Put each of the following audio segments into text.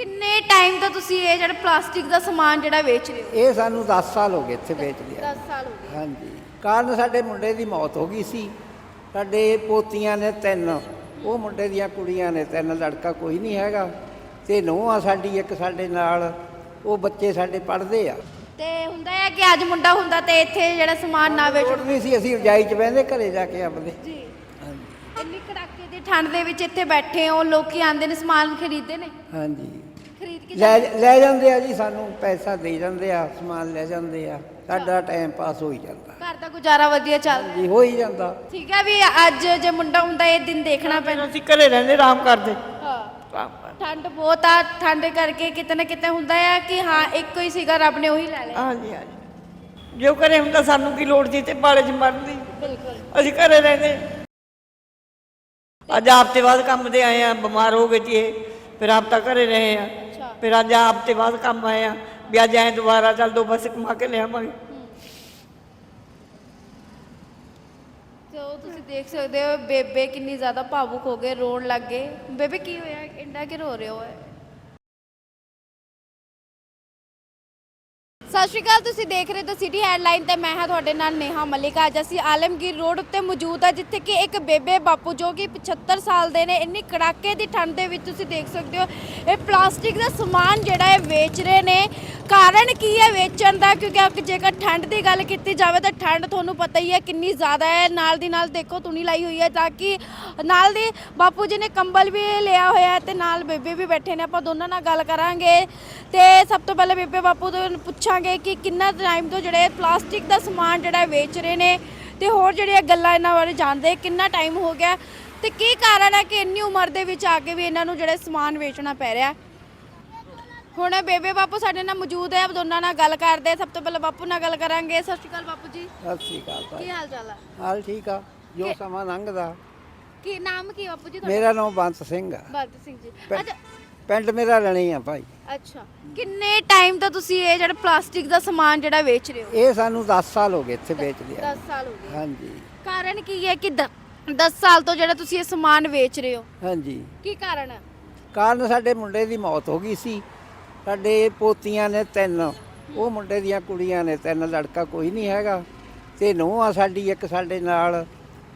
ਕਿੰਨੇ ਟਾਈਮ ਤੋਂ ਤੁਸੀਂ ਇਹ ਜਿਹੜਾ ਪਲਾਸਟਿਕ ਦਾ ਸਮਾਨ ਜਿਹੜਾ ਵੇਚ ਰਹੇ ਹੋ? ਇਹ ਸਾਨੂੰ 10 ਸਾਲ ਹੋ ਗਏ ਇੱਥੇ ਵੇਚਦੇ ਆ 10 ਸਾਲ ਹੋ ਗਏ। ਹਾਂਜੀ। ਕਾਰਨ ਸਾਡੇ ਮੁੰਡੇ ਦੀ ਮੌਤ ਹੋ ਗਈ ਸੀ। ਸਾਡੇ ਪੋਤੀਆਂ ਨੇ ਤਿੰਨ। ਉਹ ਮੁੰਡੇ ਦੀਆਂ ਕੁੜੀਆਂ ਨੇ ਤਿੰਨ ਲੜਕਾ ਕੋਈ ਨਹੀਂ ਹੈਗਾ। ਤੇ ਨੂੰਹ ਆ ਸਾਡੀ ਇੱਕ ਸਾਡੇ ਨਾਲ। ਉਹ ਬੱਚੇ ਸਾਡੇ ਪੜ੍ਹਦੇ ਆ। ਤੇ ਹੁੰਦਾ ਹੈ ਕਿ ਅੱਜ ਮੁੰਡਾ ਹੁੰਦਾ ਤੇ ਇੱਥੇ ਜਿਹੜਾ ਸਮਾਨ ਨਾ ਵੇਚ। ਲੋੜ ਨਹੀਂ ਸੀ ਅਸੀਂ ਰਜਾਈ 'ਚ ਬਹਿੰਦੇ ਘਰੇ ਜਾ ਕੇ ਆਪਦੇ। ਜੀ। ਹਾਂਜੀ। ਇੰਨੀ ਕੜਾਕੇ ਦੀ ਠੰਡ ਦੇ ਵਿੱਚ ਇੱਥੇ ਬੈਠੇ ਹੋ ਲੋਕੀ ਆਂਦੇ ਨੇ ਸਮਾਨ ਖਰੀਦਦੇ ਨੇ। ਹਾਂਜੀ। ਲੈ ਲੈ ਜਾਂਦੇ ਆ ਜੀ ਸਾਨੂੰ ਪੈਸਾ ਦੇ ਜਾਂਦੇ ਆ ਸਮਾਨ ਲੈ ਜਾਂਦੇ ਆ। ਸਾਡਾ ਟਾਈਮ ਪਾਸ ਹੋ ਹੀ ਜਾਂਦਾ। ਘਰ ਦਾ ਗੁਜ਼ਾਰਾ ਵਧੀਆ ਚੱਲਦਾ ਜੀ ਹੋ ਹੀ ਜਾਂਦਾ। ਠੀਕ ਹੈ ਵੀ ਅੱਜ ਜੇ ਮੁੰਡਾ ਹੁੰਦਾ ਇਹ ਦਿਨ ਦੇਖਣਾ ਪੈਂਦਾ। ਅਸੀਂ ਘਰੇ ਰਹਿੰਦੇ ਆਰਾਮ ਕਰਦੇ। ਹਾਂ। ਠੰਡ ਬਹੁਤ ਆ ਠੰਡ ਕਰਕੇ ਕਿਤੇ ਨਾ ਕਿਤੇ ਹੁੰਦਾ ਆ ਕਿ ਹਾਂ ਇੱਕੋ ਹੀ ਸੀਗਾ ਰੱਬ ਨੇ ਉਹੀ ਲੈ ਲਿਆ। ਹਾਂਜੀ ਹਾਂਜੀ। ਜੋ ਘਰੇ ਹੁੰਦਾ ਸਾਨੂੰ ਕੀ ਲੋੜ ਸੀ ਤੇ ਬਾਲੇ 'ਚ ਮਰਨ ਦੀ? ਬਿਲਕੁਲ। ਅਸੀਂ ਘਰੇ ਰਹਿੰਦੇ। ਅੱਜ ਹਫ਼ਤੇ ਬਾਅਦ ਕੰਮ ਤੇ ਆਏ ਆ ਬਿਮਾਰ ਹੋ ਗਏ ਇਹ। ਫਿਰ ਹਫ਼ਤਾ ਘਰੇ ਰਹੇ ਆ। ਅੱਛਾ ਫਿਰ ਅੱਜ ਤੇ ਬਾਅਦ ਕੰਮ ਆਇਆ ਵੀ ਅੱਜ ਆਏ ਦੁਬਾਰਾ ਚੱਲ ਦੋ ਬਸ ਕਮਾ ਕੇ ਲਿਆਵਾਂਗੇ। ਤੇ ਤੁਸੀਂ ਦੇਖ ਸਕਦੇ ਹੋ, ਬੇਬੇ ਕਿੰਨੀ ਜ਼ਿਆਦਾ ਭਾਵੁਕ ਹੋ ਗਏ, ਰੋਣ ਲੱਗ ਗਏ। ਬੇਬੇ ਕੀ ਹੋਇਆ ਇੰਡਾ ਕਿ ਰੋ ਰਹੇ ਹੋ? ਸਤਿ ਸ਼੍ਰੀ ਅਕਾਲ, ਤੁਸੀਂ ਦੇਖ ਰਹੇ ਹੋ ਸਿਟੀ ਹੈਡਲਾਈਨ ਤੇ ਮੈਂ ਹਾਂ ਤੁਹਾਡੇ ਨਾਲ ਨੇਹਾ ਮਲਿਕ। ਅੱਜ ਅਸੀਂ ਆਲਮਗੀਰ ਰੋਡ ਉੱਤੇ ਮੌਜੂਦ ਆ ਜਿੱਥੇ ਕਿ ਇੱਕ ਬੇਬੇ ਬਾਪੂ ਜੋ ਕਿ 75 ਸਾਲ ਦੇ ਨੇ, ਇੰਨੀ ਕੜਾਕੇ ਦੀ ਠੰਡ ਦੇ ਵਿੱਚ ਤੁਸੀਂ ਦੇਖ ਸਕਦੇ ਹੋ। ਇਹ ਪਲਾਸਟਿਕ ਦਾ ਸਮਾਨ ਜਿਹੜਾ ਹੈ ਵੇਚ ਰਹੇ ਨੇ। ਕਾਰਨ ਕੀ ਹੈ ਵੇਚਣ ਦਾ? ਕਿਉਂਕਿ ਜੇਕਰ ਠੰਡ ਦੀ ਗੱਲ ਕੀਤੀ ਜਾਵੇ ਤਾਂ ਠੰਡ ਤੁਹਾਨੂੰ ਪਤਾ ਹੀ ਹੈ ਕਿੰਨੀ ਜ਼ਿਆਦਾ ਹੈ। ਨਾਲ ਦੀ ਨਾਲ ਦੇਖੋ ਤੁਣੀ ਲਾਈ ਹੋਈ ਹੈ ਤਾਂ ਕਿ ਨਾਲ ਦੀ ਬਾਪੂ ਜੀ ਨੇ ਕੰਬਲ ਵੀ ਲਿਆ ਹੋਇਆ ਹੈ ਤੇ ਨਾਲ ਬੇਬੇ ਵੀ ਬੈਠੇ ਨੇ। ਆਪਾਂ ਦੋਨਾਂ ਨਾਲ ਗੱਲ ਕਰਾਂਗੇ ਤੇ ਸਭ ਤੋਂ ਪਹਿਲੇ ਬੇਬੇ ਬਾਪੂ ਤੋਂ ਪੁੱਛਾਂਗੇ ਕਿ ਕਿੰਨਾ ਟਾਈਮ ਤੋਂ ਜਿਹੜੇ ਪਲਾਸਟਿਕ ਦਾ ਸਮਾਨ ਜਿਹੜਾ ਵੇਚ ਰਹੇ ਨੇ ਤੇ ਹੋਰ ਜਿਹੜੀਆਂ ਗੱਲਾਂ ਇਹਨਾਂ ਬਾਰੇ ਜਾਣਦੇ ਕਿੰਨਾ ਟਾਈਮ ਹੋ ਗਿਆ ਤੇ ਕੀ ਕਾਰਨ ਹੈ ਕਿ ਇੰਨੀ ਉਮਰ ਦੇ ਵਿੱਚ ਆ ਕੇ ਵੀ ਇਹਨਾਂ ਨੂੰ ਜਿਹੜੇ ਸਮਾਨ ਵੇਚਣਾ ਪੈ ਰਿਹਾ? ਹੁਣ ਬੇਬੇ ਬਾਪੂ ਸਾਡੇ ਨਾਲ ਮੌਜੂਦ ਹੈ ਦੋਨਾਂ ਨਾਲ ਗੱਲ ਕਰਦੇ। ਸਭ ਤੋਂ ਪਹਿਲਾਂ ਬਾਪੂ ਨਾਲ ਗੱਲ ਕਰਾਂਗੇ। ਸਤਿ ਸ਼੍ਰੀ ਅਕਾਲ ਬਾਪੂ ਜੀ। ਸਤਿ ਸ੍ਰੀ ਅਕਾਲ ਭਾਈ। ਕੀ ਹਾਲ ਚਾਲ ਹੈ ਹਾਲ ਠੀਕ ਆ ਜੋ ਸਮਾਂ ਲੰਘਦਾ। ਕੀ ਨਾਮ ਕੀ ਬਾਪੂ ਜੀ ਤੁਹਾਡਾ? ਮੇਰਾ ਨਾਮ ਬੰਤ ਸਿੰਘ ਆ। ਬਲਤ ਸਿੰਘ ਜੀ। ਅੱਛਾ ਪਿੰਡ ਮੇਰਾ ਰਣੀ ਆ ਭਾਈ। ਅੱਛਾ। ਕਿੰਨੇ ਟਾਈਮ ਤੋਂ ਤੁਸੀਂ ਇਹ ਜਿਹੜਾ ਪਲਾਸਟਿਕ ਦਾ ਸਮਾਨ ਜਿਹੜਾ ਵੇਚ ਰਹੇ ਹੋ? ਇਹ ਸਾਨੂੰ 10 ਸਾਲ ਹੋ ਗਏ ਇੱਥੇ ਵੇਚਦੇ ਆ 10 ਸਾਲ ਹੋ ਗਏ। ਹਾਂਜੀ। ਕਾਰਨ ਕੀ ਹੈ ਕਿ 10 ਸਾਲ ਤੋਂ ਜਿਹੜਾ ਤੁਸੀਂ ਇਹ ਸਮਾਨ ਵੇਚ ਰਹੇ ਹੋ? ਹਾਂਜੀ। ਕੀ ਕਾਰਨ? ਹੈ ਕਾਰਨ ਸਾਡੇ ਮੁੰਡੇ ਦੀ ਮੌਤ ਹੋ ਗਈ ਸੀ। ਸਾਡੇ ਪੋਤੀਆਂ ਨੇ ਤਿੰਨ ਉਹ ਮੁੰਡੇ ਦੀਆਂ ਕੁੜੀਆਂ ਨੇ ਤਿੰਨ ਲੜਕਾ ਕੋਈ ਨਹੀਂ ਹੈਗਾ। ਤੇ ਨੂੰਹ ਆ ਸਾਡੀ ਇੱਕ ਸਾਡੇ ਨਾਲ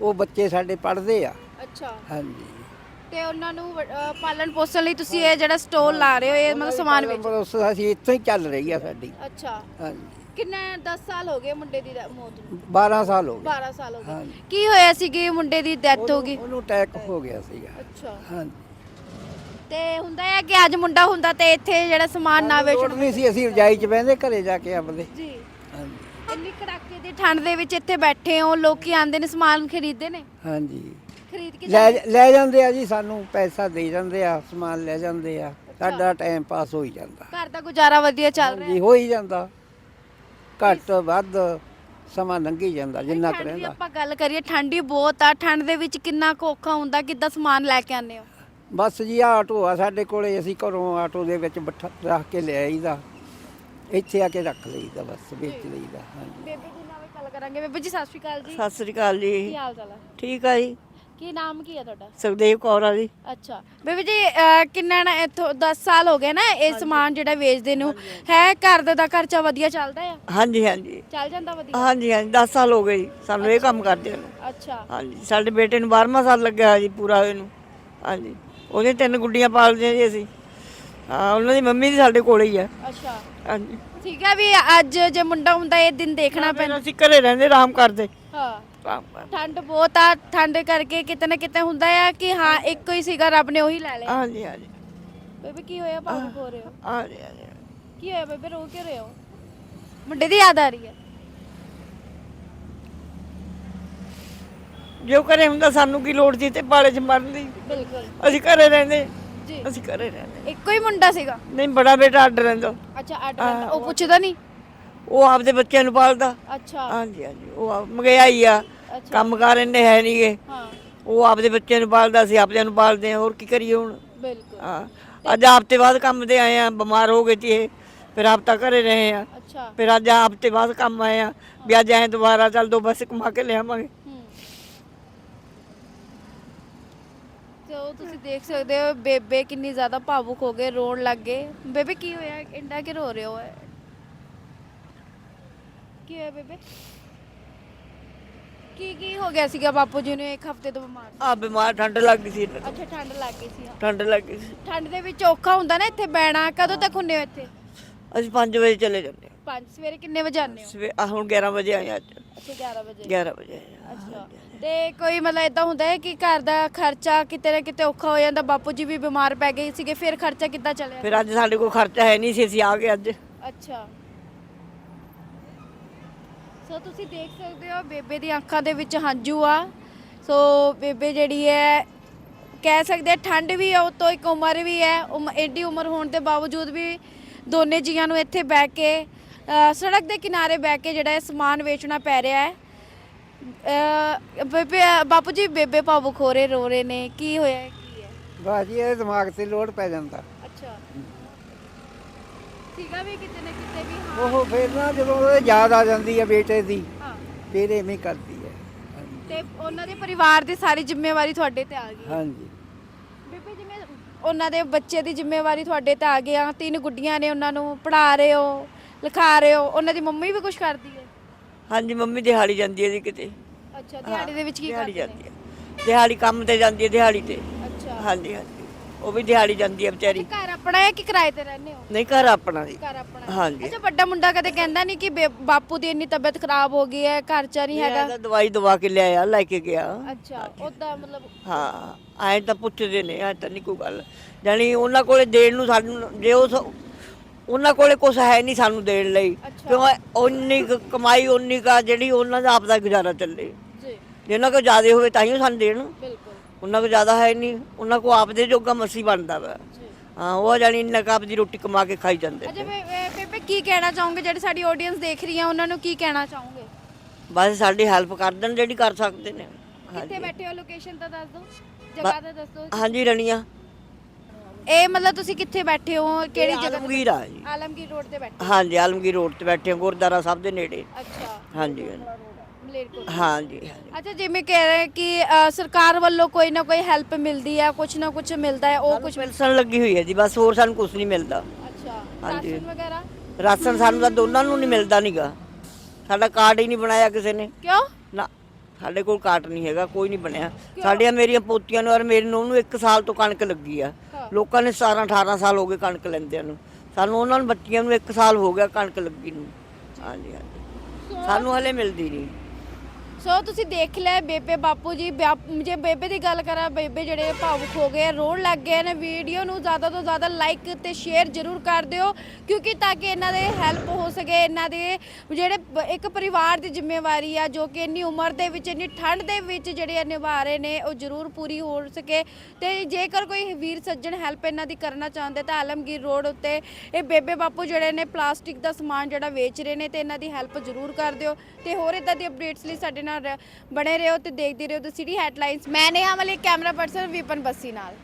ਉਹ ਬੱਚੇ ਸਾਡੇ ਪੜ੍ਹਦੇ ਆ। ਅੱਛਾ। ਹਾਂਜੀ। ਤੇ ਉਹਨਾਂ ਨੂੰ ਪਾਲਣ ਪੋਸ਼ਣ ਲਈ ਤੁਸੀਂ ਇਹ ਜਿਹੜਾ ਸਟੋਰ ਲਾ ਰਹੇ ਹੋ ਇਹ ਮਤਲਬ ਸਮਾਨ ਵੇਚ। ਉਸ ਅਸੀਂ ਇੱਥੋਂ ਹੀ ਚੱਲ ਰਹੀ ਆ ਸਾਡੀ। ਅੱਛਾ। ਹਾਂਜੀ। ਕਿੰਨੇ 10 ਸਾਲ ਹੋ ਗਏ ਮੁੰਡੇ ਦੀ ਰ- ਮੌਤ ਨੂੰ? 12 ਸਾਲ ਹੋ ਗਏ। 12 ਸਾਲ ਹੋ ਗਏ। ਹਾਂਜੀ। ਕੀ ਹੋਇਆ ਸੀ ਕਿ ਮੁੰਡੇ ਦੀ ਡੈਥ ਹੋ ਗਈ? ਉਹਨੂੰ ਅਟੈਕ ਹੋ ਗਿਆ ਸੀਗਾ। ਅੱਛਾ। ਹਾਂਜੀ। ਤੇ ਹੁੰਦਾ ਹੈ ਕਿ ਅੱਜ ਮੁੰਡਾ ਹੁੰਦਾ ਤੇ ਇੱਥੇ ਜਿਹੜਾ ਸਮਾਨ ਨਾ ਲੋੜ ਵੇਚਣਾ ਨਹੀਂ ਸੀ ਅਸੀਂ ਰਜਾਈ 'ਚ ਬਹਿੰਦੇ ਘਰੇ ਜਾ ਕੇ ਆਪਦੇ। ਜੀ। ਹਾਂਜੀ। ਇੰਨੀ ਕੜਾਕੇ ਦੀ ਠੰਡ ਦੇ ਵਿੱਚ ਇੱਥੇ ਬੈਠੇ ਹੋ ਲੋਕੀ ਆਂਦੇ ਨੇ ਸਮਾਨ ਖਰੀਦਦੇ ਨੇ? ਹਾਂਜੀ। ਖਰੀਦ ਕੇ ਲੈ ਲੈ ਜਾਂਦੇ ਆ ਜੀ ਸਾਨੂੰ ਪੈਸਾ ਦੇ ਜਾਂਦੇ ਆ ਸਮਾਨ ਲੈ ਜਾਂਦੇ ਆ। ਸਾਡਾ ਟਾਈਮ ਪਾਸ ਹੋ ਹੀ ਜਾਂਦਾ। ਘਰ ਦਾ ਗੁਜ਼ਾਰਾ ਵਧੀਆ ਚੱਲ ਰਿਹਾ? ਜੀ ਹੋ ਹੀ ਜਾਂਦਾ। ਘੱਟ ਵੱਧ ਸਮਾਂ ਲੰਘੀ ਜਾਂਦਾ ਜਿੰਨਾ ਕੁ ਠੰਡ ਦੀ ਰਹਿੰਦਾ। ਆਪਾਂ ਗੱਲ ਕਰੀਏ ਠੰਡੀ ਬਹੁਤ ਆ। ਠੰਡ ਦੇ ਵਿੱਚ ਕਿੰਨਾ ਕੁ ਔਖਾ ਹੁੰਦਾ ਕਿੱਦਾਂ ਸਮਾਨ ਲੈ ਕੇ ਆਉਂਦੇ ਹੋ? ਬਸ ਜੀ ਆਹ ਆਟੋ ਆ ਸਾਡੇ ਕੋਲੇ ਅਸੀਂ ਘਰੋਂ ਆਟੋ ਦੇ ਵਿੱਚ ਬਿਠਾ ਰੱਖ ਕੇ ਲੈ ਆਈਦਾ। ਇੱਥੇ ਆ ਕੇ ਰੱਖ ਲਈਦਾ ਬਸ ਵੇਚ ਲਈਦਾ ਹਾਂਜੀ। ਬੇਬੇ ਜੀ ਨਾਲ ਵੀ ਗੱਲ ਕਰਾਂਗੇ। ਬੇਬੇ ਜੀ ਸਤਿ ਸ਼੍ਰੀ ਅਕਾਲ ਜੀ। ਸਤਿ ਸ੍ਰੀ ਅਕਾਲ ਕੀ ਜੀ ਹਾਲ ਚਾਲ ਹੈ ਠੀਕ ਆ ਜੀ। ਕੀ ਨਾਮ ਕੀ ਹੈ ਤੁਹਾਡਾ? ਸੁਖਦੇਵ ਕੌਰ ਆ ਜੀ। ਅੱਛਾ। ਬੇਬੇ ਜੀ ਅਹ, ਕਿੰਨਾ ਨਾ ਇੱਥੋਂ 10 ਸਾਲ ਹੋ ਗਏ ਨਾ ਇਹ ਸਮਾਨ ਜਿਹੜਾ ਵੇਚਦੇ ਨੂੰ ਹੈ ਘਰ ਦਾ ਦਾ ਖਰਚਾ ਵਧੀਆ ਚੱਲਦਾ ਆ? ਹਾਂਜੀ ਹਾਂਜੀ। ਚੱਲ ਜਾਂਦਾ ਵਧੀਆ? ਹਾਂਜੀ ਹਾਂਜੀ। 10 ਸਾਲ ਹੋ ਗਏ ਜੀ। ਸਾਨੂੰ ਇਹ ਕੰਮ ਕਰਦੇ ਨੂੰ ਅੱਛਾ। ਹਾਂਜੀ। ਸਾਡੇ ਬੇਟੇ ਨੂੰ 12ਵਾਂ ਸਾਲ ਲੱਗਿਆ ਹੋਇਆ ਜੀ ਪੂਰਾ ਹੋਏ ਨੂੰ। ਹਾਂਜੀ। ਉਹਦੇ ਤਿੰਨ ਗੁੱਡੀਆਂ ਪਾਲਦੇ ਆ ਜੀ ਅਸੀਂ। ਹਾਂ ਉਹਨਾਂ ਦੀ ਮੰਮੀ ਦੀ ਸਾਡੇ ਕੋਲੇ ਹੀ ਆ। ਅੱਛਾ। ਹਾਂਜੀ। ਠੀਕ ਹੈ ਵੀ ਅੱਜ ਜੇ ਮੁੰਡਾ ਹੁੰਦਾ ਇਹ ਦਿਨ ਦੇਖਣਾ ਪੈਂਦਾ। ਅਸੀਂ ਘਰੇ ਰਹਿੰਦੇ ਆਰਾਮ ਕਰਦੇ। ਹਾਂ। ਠੰਡ ਬਹੁਤ ਆ ਠੰਡ ਕਰਕੇ ਕਿਤੇ ਨਾ ਕਿਤੇ ਹੁੰਦਾ ਆ ਕਿ ਹਾਂ ਇੱਕੋ ਹੀ ਸੀਗਾ ਰੱਬ ਨੇ ਉਹੀ ਲੈ ਲਿਆ। ਹਾਂਜੀ ਹਾਂਜੀ। ਬੇਬੇ ਕੀ ਹੋਇਆ? ਭਾਵੁਕ ਹੋ ਰਹੇ। ਹੋ ਹਾਂਜੀ ਹਾਂਜੀ ਕੀ ਹੋਇਆ ਬੇਬੇ? ਰੋ ਕਿਉਂ ਰਹੇ ਹੋ? ਮੁੰਡੇ ਦੀ ਯਾਦ ਆ ਰਹੀ ਹੈ। ਜੋ ਘਰੇ ਹੁੰਦਾ ਸਾਨੂੰ ਕੀ ਲੋੜ ਸੀ ਤੇ ਬਾਲੇ 'ਚ ਮਰਨ ਦੀ? ਬਿਲਕੁਲ। ਅਸੀਂ ਘਰੇ ਰਹਿੰਦੇ। ਜੀ। ਅਸੀਂ ਘਰੇ ਰਹਿੰਦੇ। ਇੱਕੋ ਹੀ ਮੁੰਡਾ ਸੀਗਾ? ਨਹੀਂ ਬੜਾ ਬੇਟਾ ਅੱਡ ਰਹਿੰਦਾ। ਅੱਛਾ ਅੱਡ ਰਹਿੰਦਾ। ਉਹ ਪੁੱਛਦਾ ਨਹੀਂ? ਉਹ ਆਪਦੇ ਬੱਚਿਆਂ ਨੂੰ ਪਾਲਦਾ। ਅੱਛਾ। ਹਾਂਜੀ ਹਾਂਜੀ। ਉਹ ਆਪ- ਆ। ਕੰਮਕਾਰ ਇੰਨੇ ਹੈ ਨਹੀਂਗੇ ਹਾਂ। ਉਹ ਆਪਦੇ ਬੱਚਿਆਂ ਨੂੰ ਪਾਲਦਾ ਅਸੀਂ ਆਪਦਿਆਂ ਨੂੰ ਪਾਲਦੇ ਹੋਰ ਕੀ ਕਰੀਏ ਹੁਣ? ਬਿਲਕੁਲ। ਹਾਂ। ਅੱਜ ਹਫ਼ਤੇ ਬਾਅਦ ਕੰਮ ਤੇ ਆਏ ਆ ਬਿਮਾਰ ਹੋ ਗਏ ਸੀ ਇਹ। ਫਿਰ ਹਫ਼ਤਾ ਘਰੇ ਰਹੇ ਆ ਅੱਛਾ। ਫਿਰ ਅੱਜ ਹਫ਼ਤੇ ਬਾਅਦ ਕੰਮ ਆਏ ਆ ਵੀ ਅੱਜ ਆਏ ਦੁਬਾਰਾ ਚੱਲ ਦੋ ਬਸ ਕਮਾ ਕੇ ਲਿਆਵਾਂਗੇ। ਹੂੰ। ਸੋ ਤੁਸੀਂ ਦੇਖ ਸਕਦੇ ਹੋ ਬੇਬੇ ਕਿੰਨੀ ਜ਼ਿਆਦਾ ਭਾਵੁਕ ਹੋ ਗਏ ਰੋਣ ਲੱਗ ਗਏ। ਬੇਬੇ ਕੀ ਹੋਇਆ? ਇੰਡਾ ਕਿ ਰੋ ਰਹੇ ਹੋ? ਕੀ ਹੋਇਆ ਬੇਬੇ? ਕੀ ਕੀ ਹੋ ਗਿਆ ਸੀਗਾ ਬਾਪੂ ਜੀ ਨੂੰ ਇੱਕ ਹਫ਼ਤੇ ਤੋਂ ਬਿਮਾਰ ਆ ਬਿਮਾਰ ਠੰਡ ਲੱਗ ਗਈ ਸੀ ਅੱਛਾ ਠੰਡ ਲੱਗ ਗਈ ਸੀ ਠੰਡ ਲੱਗ ਗਈ ਸੀ। ਠੰਡ ਦੇ ਵਿੱਚ ਔਖਾ ਹੁੰਦਾ ਨਾ ਇੱਥੇ ਬੈਣਾ ਕਦੋਂ ਤੱਕ ਹੁੰਨੇ ਹੋ ਇੱਥੇ? ਅਸੀਂ 5 ਵਜੇ ਚਲੇ ਜਾਂਦੇ ਹਾਂ। 5 ਸਵੇਰੇ ਕਿੰਨੇ ਵਜੇ ਆਉਂਦੇ ਹੋ? ਸਵੇ ਆ ਹੁਣ 11 ਵਜੇ ਆਏ ਅੱਜ। ਅੱਛਾ 11 ਵਜੇ। 11 ਵਜੇ ਆਏ ਹਾਂ। ਅੱਛਾ। ਤੇ ਕੋਈ ਮਤਲਬ ਇਦਾਂ ਹੁੰਦਾ ਹੈ ਕਿ ਘਰ ਦਾ ਖਰਚਾ ਕਿਤੇ ਨਾ ਕਿਤੇ ਔਖਾ ਹੋ ਜਾਂਦਾ ਬਾਪੂ ਜੀ ਵੀ ਬਿਮਾਰ ਪੈ ਗਏ ਸੀਗੇ ਫਿਰ ਖਰਚਾ ਕਿੱਦਾਂ ਚੱਲਿਆ? ਫਿਰ ਅੱਜ ਸਾਡੇ ਕੋਲ ਖਰਚਾ ਹੈ ਨਹੀਂ ਸੀ ਅਸੀਂ ਆ ਗਏ ਅੱਜ। ਅੱਛਾ। ਸੋ ਤੁਸੀਂ ਦੇਖ ਸਕਦੇ ਹੋ ਬੇਬੇ ਦੀ ਅੱਖਾਂ ਦੇ ਵਿੱਚ ਹੰਝੂ ਆ। ਸੋ ਬੇਬੇ ਜਿਹੜੀ ਹੈ ਕਹਿ ਸਕਦੇ ਆ ਠੰਡ ਵੀ ਆ ਉਤੋਂ ਇੱਕ ਉਮਰ ਵੀ ਹੈ। ਉਮ ਐਡੀ ਉਮਰ ਹੋਣ ਦੇ ਬਾਵਜੂਦ ਵੀ ਦੋਨੇ ਜੀਆਂ ਨੂੰ ਇੱਥੇ ਬਹਿ ਕੇ ਅ, ਸੜਕ ਦੇ ਕਿਨਾਰੇ ਬਹਿ ਕੇ ਜਿਹੜਾ ਹੈ ਸਮਾਨ ਵੇਚਣਾ ਪੈ ਰਿਹਾ ਹੈ। ਅ, ਬੇਬੇ ਬਾਪੂ ਜੀ ਬੇਬੇ ਭਾਵੁਕ ਹੋ ਰਹੇ ਰੋ ਰਹੇ ਨੇ। ਕੀ ਹੋਇਆ ਹੈ, ਕੀ ਹੈ? ਬਾਜੀ ਇਹ ਦਿਮਾਗ ਤੇ ਲੋਡ ਪੈ ਜਾਂਦਾ। ਅੱਛਾ। ਸੀਗਾ ਵੀ ਕਿਤੇ ਨਾ ਕਿਤੇ ਵੀ ਹਾਂ। ਉਹ ਫਿਰ ਨਾ ਜਦੋਂ ਉਹ ਯਾਦ ਆ ਜਾਂਦੀ ਹੈ ਬੇਟੇ ਦੀ ਹਾਂ। ਫਿਰ ਐਵੇਂ ਕਰਦੀ ਹੈ ਤੇ ਉਹਨਾਂ ਦੇ ਪਰਿਵਾਰ ਦੀ ਸਾਰੀ ਜ਼ਿੰਮੇਵਾਰੀ ਤੁਹਾਡੇ ਤੇ ਆ ਗਈ। ਹੈ। ਹਾਂਜੀ। ਬੀਬੀ ਜਿਵੇਂ ਉਹਨਾਂ ਦੇ ਬੱਚੇ ਦੀ ਜ਼ਿੰਮੇਵਾਰੀ ਤੁਹਾਡੇ ਤੇ ਆ ਗਈ ਆ ਤਿੰਨ ਗੁੱਡੀਆਂ ਨੇ ਉਹਨਾਂ ਨੂੰ ਪੜ੍ਹਾ ਰਹੇ ਹੋ ਲਿਖਾ ਰਹੇ ਹੋ ਉਹਨਾਂ ਦੀ ਮੰਮੀ ਵੀ ਕੁਝ ਕਰਦੀ ਹੈ? ਹਾਂਜੀ ਮੰਮੀ ਦਿਹਾੜੀ ਜਾਂਦੀ ਹੈ ਜੀ ਕਿਤੇ। ਅੱਛਾ ਦਿਹਾੜੀ ਦੇ ਵਿੱਚ ਕੀ ਦਿਹਾੜੀ ਕਰਦੀ ਜਾਂਦੀ ਹੈ। ਦਿਹਾੜੀ ਕੰਮ ਤੇ ਜਾਂਦੀ ਹੈ ਦਿਹਾੜੀ ਤੇ। ਅੱਛਾ। ਹਾਂਜੀ ਹਾਂਜੀ। ਉਹ ਵੀ ਦਿਹਾੜੀ ਜਾਂਦੀ ਹੈ ਵਿਚਾਰੀ। ਘਰ ਆਪਣਾ ਹੈ ਕਿ ਕਿਰਾਏ ਤੇ ਰਹਿੰਦੇ ਹੋ? ਨਹੀਂ ਘਰ ਆਪਣਾ ਜੀ। ਘਰ ਆਪਣਾ। ਹੈ। ਹਾਂਜੀ। ਅੱਛਾ ਵੱਡਾ ਮੁੰਡਾ ਕਦੇ ਕਹਿੰਦਾ ਨਹੀਂ ਕਿ ਬੇ- ਬਾਪੂ ਦੀ ਇੰਨੀ ਤਬੀਅਤ ਖਰਾਬ ਹੋ ਗਈ ਹੈ ਘਰ ਚ ਨਹੀਂ ਹੈਗਾ? ਤਾਂ ਦਵਾਈ ਦਵਾ ਕੇ ਲਿਆਇਆ ਲੈ ਕੇ ਗਿਆ। ਅੱਛਾ ਉਹਦਾ ਮਤਲਬ ਹਾਂ ਐਂ ਤਾਂ ਪੁੱਛਦੇ ਨੇ ਐ ਤਾਂ ਨਹੀਂ ਕੋਈ ਗੱਲ। ਜਾਣੀ ਉਹਨਾਂ ਕੋਲੇ ਦੇਣ ਨੂੰ ਸਾਨੂੰ ਜੇ ਉਹ ਸ- ਉਹਨਾਂ ਕੋਲੇ ਕੁਝ ਹੈ ਨਹੀਂ ਸਾਨੂੰ ਦੇਣ ਲਈ। ਅੱਛਾ। ਕਿਉਂ ਕੁ ਕਮਾਈ ਉਨੀ ਕਾ ਜਿਹੜੀ ਉਹਨਾਂ ਦਾ ਆਪਦਾ ਗੁਜ਼ਾਰਾ ਚੱਲੇ। ਜੀ। ਜੇ ਉਹਨਾਂ ਕੋਲ ਜ਼ਿਆਦਾ ਹੋਵੇ ਤਾਂ ਹੀ ਉਹ ਸਾਨੂੰ ਦੇਣ। ਬਿਲਕੁਲ। ਉਹਨਾਂ ਕੋਲ ਜ਼ਿਆਦਾ ਹੈ ਨਹੀਂ ਉਹਨਾਂ ਕੋਲ ਆਪਦੇ ਜੋਗਾ ਮਸੀ ਬਣਦਾ ਵਾ। ਹਾਂ ਉਹ ਜਾਣੀ ਇੰਨਾ ਕੁ ਆਪਦੀ ਰੋਟੀ ਕਮਾ ਕੇ ਖਾਈ ਜਾਂਦੇ ਅੱਛਾ ਬੇਬੇ ਕੀ ਕਹਿਣਾ ਚਾਹੋਗੇ? ਜਿਹੜੀ ਸਾਡੀ ਆਡੀਅנס ਦੇਖ ਰਹੀ ਹੈ ਉਹਨਾਂ ਨੂੰ ਕੀ ਕਹਿਣਾ ਚਾਹੋਗੇ? ਬਸ ਸਾਡੀ ਹੈਲਪ ਕਰ ਦੇਣ ਜਿਹੜੀ ਕਰ ਸਕਦੇ ਨੇ। ਕਿੱਥੇ ਬੈਠੇ ਹੋ? ਲੋਕੇਸ਼ਨ ਤਾਂ ਦੱਸ ਦਿਓ। ਜਗ੍ਹਾ ਤਾਂ ਦੱਸ ਹਾਂਜੀ ਰਣੀਆਂ। ਇਹ ਮਤਲਬ ਤੁਸੀਂ ਕਿੱਥੇ ਬੈਠੇ ਹੋ? ਕਿਹੜੀ ਜਗ੍ਹਾ ਆਲਮਗੀਰ ਆ ਜੀ। ਆਲਮਗੀਰ ਰੋਡ ਤੇ ਬੈਠੇ ਹਾਂਜੀ ਆਲਮਗੀਰ ਰੋਡ ਤੇ ਬੈਠੇ ਹਾਂ ਗੁਰਦਾਰਾ ਸਾਹਿਬ ਦੇ ਨੇੜੇ। ਅੱਛਾ। ਹਾਂਜੀ। ਹਾਂਜੀ। ਮਲੇਰਕੋਟ ਹਾਂਜੀ ਹਾਂਜੀ। ਅੱਛਾ ਜਿਵੇਂ ਕਹਿ ਰਹੇ ਕਿ ਅ, ਸਰਕਾਰ ਵੱਲੋਂ ਕੋਈ ਨਾ ਕੋਈ ਹੈਲਪ ਮਿਲਦੀ ਹੈ ਕੁਝ ਨਾ ਕੁਝ ਮਿਲਦਾ ਹੈ ਉਹ ਕੁਝ ਪੈਨਸ਼ਨ ਲੱਗੀ ਹੋਈ ਹੈ ਜੀ ਬਸ ਹੋਰ ਸਾਨੂੰ ਕੁਝ ਨਹੀਂ ਮਿਲਦਾ। ਅੱਛਾ ਹਾਂਜੀ। ਰਾਸ਼ਨ ਵਗੈਰਾ? ਰਾਸ਼ਨ ਸਾਨੂੰ ਤਾਂ ਦੋਨਾਂ ਨੂੰ ਨਹੀਂ ਮਿਲਦਾ ਨਹੀਂਗਾ ਸਾਡਾ ਕਾਰਡ ਹੀ ਨਹੀਂ ਬਣਾਇਆ ਕਿਸੇ ਨੇ। ਕਿਉਂ? ਨਾ ਸਾਡੇ ਕੋਲ ਕਾਰਡ ਨਹੀਂ ਹੈਗਾ ਕੋਈ ਨਹੀਂ ਬਣਿਆ। ਸਾਡੀਆਂ ਮੇਰੀਆਂ ਪੋਤੀਆਂ ਨੂੰ ਔਰ ਮੇਰੀ ਨੂੰਹ ਨੂੰ 1 ਸਾਲ ਤੋਂ ਕਣਕ ਲੱਗੀ ਆ। ਲੋਕਾਂ ਨੇ 17 18 ਸਾਲ ਹੋ ਗਏ ਕਣਕ ਲੈਂਦਿਆਂ ਨੂੰ। ਸਾਨੂੰ ਉਹਨਾਂ ਨੂੰ ਬੱਚੀਆਂ ਨੂੰ 1 ਸਾਲ ਹੋ ਗਿਆ ਕਣਕ ਲੱਗੀ ਨੂੰ। ਹਾਂਜੀ ਹਾਂਜੀ। ਸਾਨੂੰ ਹਲੇ ਮਿਲਦੀ ਨਹੀਂ। ਸੋ ਤੁਸੀਂ ਦੇਖ ਲਿਆ ਬੇਬੇ ਬਾਪੂ ਜੀ ਬਿਆ- ਜੇ ਬੇਬੇ ਦੀ ਗੱਲ ਕਰਾਂ ਬੇਬੇ ਜਿਹੜੇ ਭਾਵੁਕ ਹੋ ਗਏ ਆ, ਰੋਣ ਲੱਗ ਗਏ ਨੇ ਵੀਡੀਓ ਨੂੰ ਜ਼ਿਆਦਾ ਤੋਂ ਜ਼ਿਆਦਾ ਲਾਈਕ ਤੇ ਸ਼ੇਅਰ ਜ਼ਰੂਰ ਕਰ ਦਿਓ ਕਿਉਂਕਿ ਤਾਂ ਕਿ ਇਹਨਾਂ ਦੇ ਹੈਲਪ ਹੋ ਸਕੇ ਇਹਨਾਂ ਦੇ ਜਿਹੜੇ ਬ- ਇੱਕ ਪਰਿਵਾਰ ਦੀ ਜ਼ਿੰਮੇਵਾਰੀ ਆ ਜੋ ਕਿ ਇੰਨੀ ਉਮਰ ਦੇ ਵਿੱਚ ਇੰਨੀ ਠੰਡ ਦੇ ਵਿੱਚ ਜਿਹੜੇ ਇਹ ਨਿਭਾ ਰਹੇ ਨੇ ਉਹ ਜ਼ਰੂਰ ਪੂਰੀ ਹੋ ਸਕੇ। ਤੇ ਜੇਕਰ ਕੋਈ ਵੀਰ ਸੱਜਣ ਹੈਲਪ ਇਹਨਾਂ ਦੀ ਕਰਨਾ ਚਾਹੁੰਦੇ ਤਾਂ ਆਲਮਗੀਰ ਰੋਡ ਉੱਤੇ ਇਹ ਬੇਬੇ ਬਾਪੂ ਜਿਹੜੇ ਨੇ ਪਲਾਸਟਿਕ ਦਾ ਸਮਾਨ ਜਿਹੜਾ ਵੇਚ ਰਹੇ ਨੇ ਤੇ ਇਹਨਾਂ ਦੀ ਹੈਲਪ ਜ਼ਰੂਰ ਕਰ ਦਿਓ। ਤੇ ਹੋਰ ਇਦਾਂ ਦੀ ਅਪਡੇਟਸ ਲਈ ਸਾਡੇ ਨਾਲ ਰਹਿ- ਬਣੇ ਰਹੋ ਤੇ ਦੇਖਦੇ ਰਹੋ ਦ ਸਿਟੀ ਹੈਡਲਾਈਨਸ ਮੈਂ ਨੇਹਾ ਮਲਿਕ, ਕੈਮਰਾ ਪਰਸਨ ਵਿਪਨ ਬੱਸੀ ਨਾਲ।